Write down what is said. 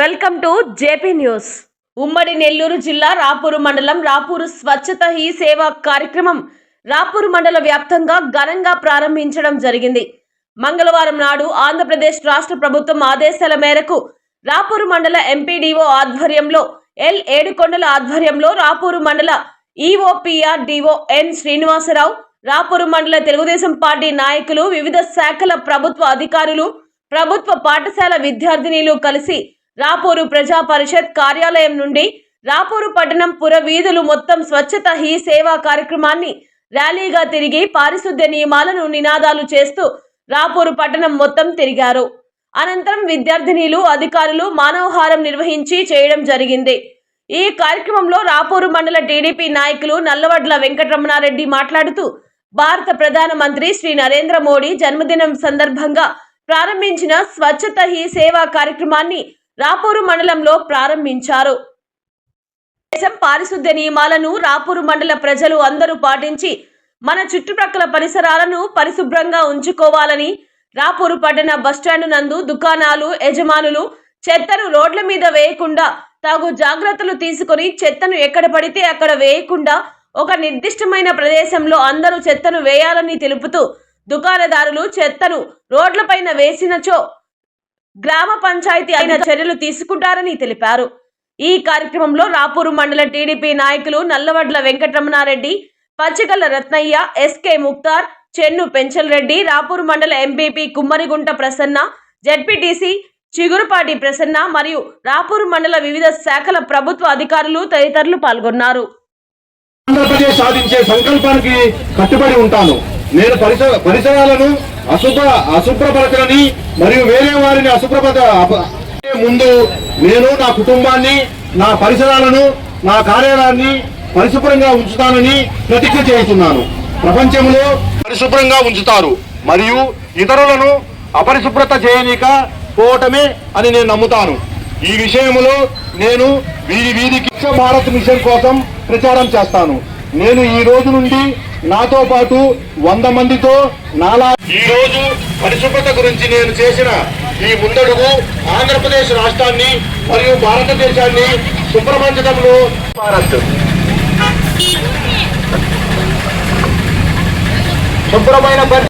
Welcome to JP news. ఉమ్మడి నెల్లూరు జిల్లా రాపూరు మండలం రాపూరు స్వచ్ఛత హీ సేవ కార్యక్రమం రాపూరు మండల వ్యాప్తంగా ఘనంగా ప్రారంభించడం జరిగింది. మంగళవారం నాడు ఆంధ్రప్రదేశ్ రాష్ట్ర ప్రభుత్వం ఆదేశాల మేరకు రాపూరు మండల ఎంపీడీఓ ఆధ్వర్యంలో ఎల్ ఏడుకొండల ఆధ్వర్యంలో రాపూరు మండల EOPR DO N Srinivasarao Rapuru మండల తెలుగుదేశం పార్టీ నాయకులు వివిధ శాఖల ప్రభుత్వ అధికారులు ప్రభుత్వ పాఠశాల విద్యార్థినిలు కలిసి రాపూరు ప్రజా పరిషత్ కార్యాలయం నుండి రాపూరు పట్టణం పుర వీధులు మొత్తం స్వచ్ఛత హీ సేవా కార్యక్రమాన్ని ర్యాలీగా తిరిగి పారిశుద్ధ్య నియమాలను నినాదాలు చేస్తూ రాపూరు పట్టణం మొత్తం తిరిగారు. అనంతరం విద్యార్థినిలు అధికారులు మానవహారం నిర్వహించి చేయడం జరిగింది. ఈ కార్యక్రమంలో రాపూరు మండల టీడీపీ నాయకులు నల్లవడ్ల వెంకటరమణారెడ్డి మాట్లాడుతూ భారత ప్రధాన మంత్రి శ్రీ నరేంద్ర మోడీ జన్మదినం సందర్భంగా ప్రారంభించిన స్వచ్ఛత హీ సేవా కార్యక్రమాన్ని రాపూరు మండలంలో ప్రారంభించారు. దేశం పారిశుద్ధ్య నియమాలను రాపూరు మండల ప్రజలు అందరూ పాటించి మన చుట్టుప్రక్కల పరిసరాలను పరిశుభ్రంగా ఉంచుకోవాలని రాపూరు పట్టణ బస్టాండ్ నందు దుకాణాలు యజమానులు చెత్తను రోడ్ల మీద వేయకుండా తగు జాగ్రత్తలు తీసుకొని చెత్తను ఎక్కడ పడితే అక్కడ వేయకుండా ఒక నిర్దిష్టమైన ప్రదేశంలో అందరూ చెత్తను వేయాలని తెలుపుతూ దుకాణదారులు చెత్తను రోడ్లపైన వేసినచో గ్రామ పంచాయతీ అయిన చర్యలు తీసుకుంటారని తెలిపారు. ఈ కార్యక్రమంలో రాపూరు మండల టీడీపీ నాయకులు నల్లవడ్ల వెంకటరమణారెడ్డి పచ్చికల్ల రత్నయ్య ఎస్కే ముక్తార్ చెన్ను పెంచల్ రెడ్డి రాపూరు మండల ఎంపీపీ కుమ్మరిగుంట ప్రసన్న జడ్పీటీసీ చిగురుపాటి ప్రసన్న మరియు రాపూరు మండల వివిధ శాఖల ప్రభుత్వ అధికారులు తదితరులు పాల్గొన్నారు. ఆంధ్రప్రదేశ్ సాధించే సంకల్పానికి కట్టుబడి ఉంటాను. నేను పరిసరాలను అశుభ్ర అశుభ్రపరచని మరియు వేరే వారిని అశుభ్రపత ముందు నేను నా కుటుంబాన్ని నా పరిసరాలను నా కార్యాలయాన్ని పరిశుభ్రంగా ఉంచుతానని ప్రతిజ్ఞ చేస్తున్నాను. ప్రపంచంలో పరిశుభ్రంగా ఉంచుతారు మరియు ఇతరులను అపరిశుభ్రత చేయనిక పోవటమే అని నేను నమ్ముతాను. ఈ విషయంలో నేను వీధి వీధికి భారత్ మిషన్ కోసం ప్రచారం చేస్తాను. నేను ఈ రోజు నుండి నాతో పాటు వంద మందితో నాలా ఈ రోజు పరిశుభ్రత గురించి నేను చేసిన ఈ ముందడుగు ఆంధ్రప్రదేశ్ రాష్ట్రాన్ని మరియు భారతదేశాన్ని శుభ్రపరచడంలో భారత్. శుభ్రమైన పరి-